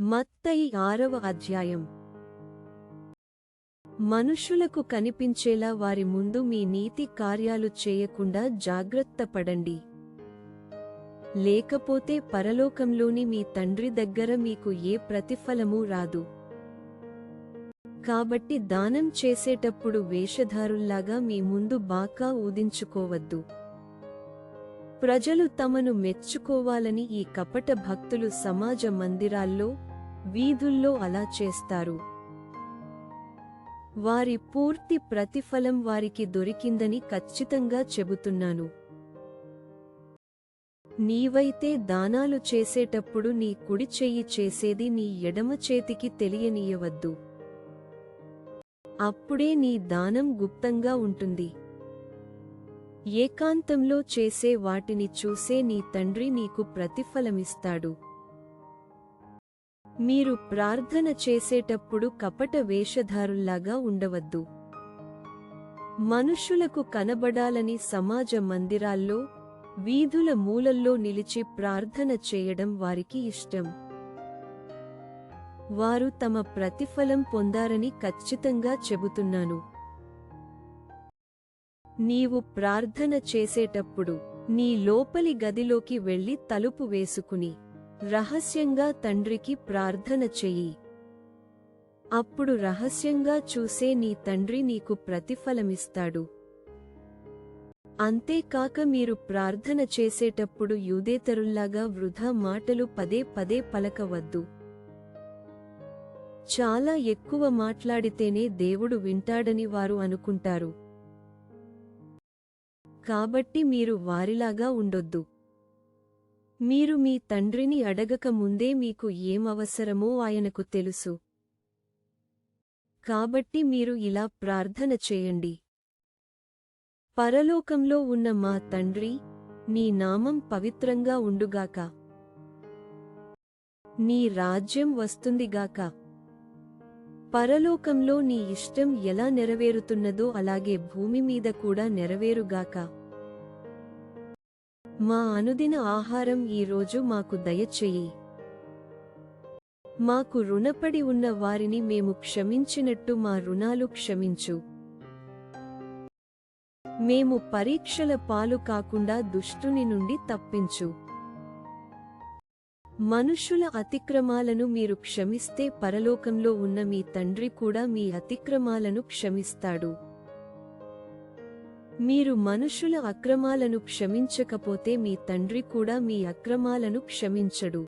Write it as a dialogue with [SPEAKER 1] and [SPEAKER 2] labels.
[SPEAKER 1] మత్తయి ఆరవ అధ్యాయం. మనుషులకు కనిపించేలా వారి ముందు మీ నీతి కార్యాలు చేయకుండా జాగ్రత్త పడండి. లేకపోతే పరలోకంలోని మీ తండ్రి దగ్గర మీకు ఏ ప్రతిఫలమూ రాదు. కాబట్టి దానం చేసేటప్పుడు వేషధారుల్లాగా మీ ముందు బాకా ఊదించుకోవద్దు. ప్రజలు తమను మెచ్చుకోవాలని ఈ కపట భక్తులు సమాజ మందిరాల్లో వీధుల్లో అలా చేస్తారు. వారి పూర్తి ప్రతిఫలం వారికి దొరికిందని ఖచ్చితంగా చెబుతున్నాను. నీవైతే దానాలు చేసేటప్పుడు నీ కుడి చెయ్యి చేసేది నీ ఎడమ చేతికి తెలియనీయవద్దు. అప్పుడే నీ దానం గుప్తంగా ఉంటుంది. ఏకాంతంలో చేసే వాటిని చూసే నీ తండ్రి నీకు ప్రతిఫలమిస్తాడు. మీరు ప్రార్థన చేసేటప్పుడు కపట వేషధారుల్లాగా ఉండవద్దు. మనుషులకు కనబడాలని సమాజ మందిరాల్లో వీధుల మూలల్లో నిలిచి ప్రార్థన చేయడం వారికి ఇష్టం. వారు తమ ప్రతిఫలం పొందారని ఖచ్చితంగా చెబుతున్నాను. నీవు ప్రార్థన చేసేటప్పుడు నీ లోపలి గదిలోకి వెళ్ళి తలుపు వేసుకుని రహస్యంగా తండ్రికి ప్రార్థన చెయ్యి. అప్పుడు రహస్యంగా చూసే నీ తండ్రి నీకు ప్రతిఫలమిస్తాడు. అంతేకాక మీరు ప్రార్థన చేసేటప్పుడు యూదేతరుల్లాగా వృధా మాటలు పదే పదే పలకవద్దు. చాలా ఎక్కువ మాట్లాడితేనే దేవుడు వింటాడని వారు అనుకుంటారు. కాబట్టి మీరు వారిలాగా ఉండొద్దు. మీరు మీ తండ్రిని అడగక ముందే మీకు ఏం అవసరమో ఆయనకు తెలుసు. కాబట్టి మీరు ఇలా ప్రార్థన చేయండి. పరలోకంలో ఉన్న మా తండ్రి నీ నామం పవిత్రంగా ఉండుగాక. నీ రాజ్యం వస్తుందిగాక పరలోకంలో నీ ఇష్టం ఎలా నెరవేరుతున్నదో అలాగే భూమి మీద కూడా నెరవేరుగాక. మా అనుదిన ఆహారం ఈరోజు మాకు దయచేయి. మాకు రుణపడి ఉన్న వారిని మేము క్షమించినట్టు మా రుణాలు క్షమించు. మేము పరీక్షల పాలు కాకుండా దుష్టుని నుండి తప్పించు. మనుషుల అతిక్రమాలను మీరు క్షమిస్తే పరలోకంలో ఉన్న మీ తండ్రి కూడా మీ అతిక్రమాలను క్షమిస్తాడు. మీరు మనుషుల అక్రమాలను క్షమించకపోతే మీ తండ్రి కూడా మీ అక్రమాలను క్షమించడు.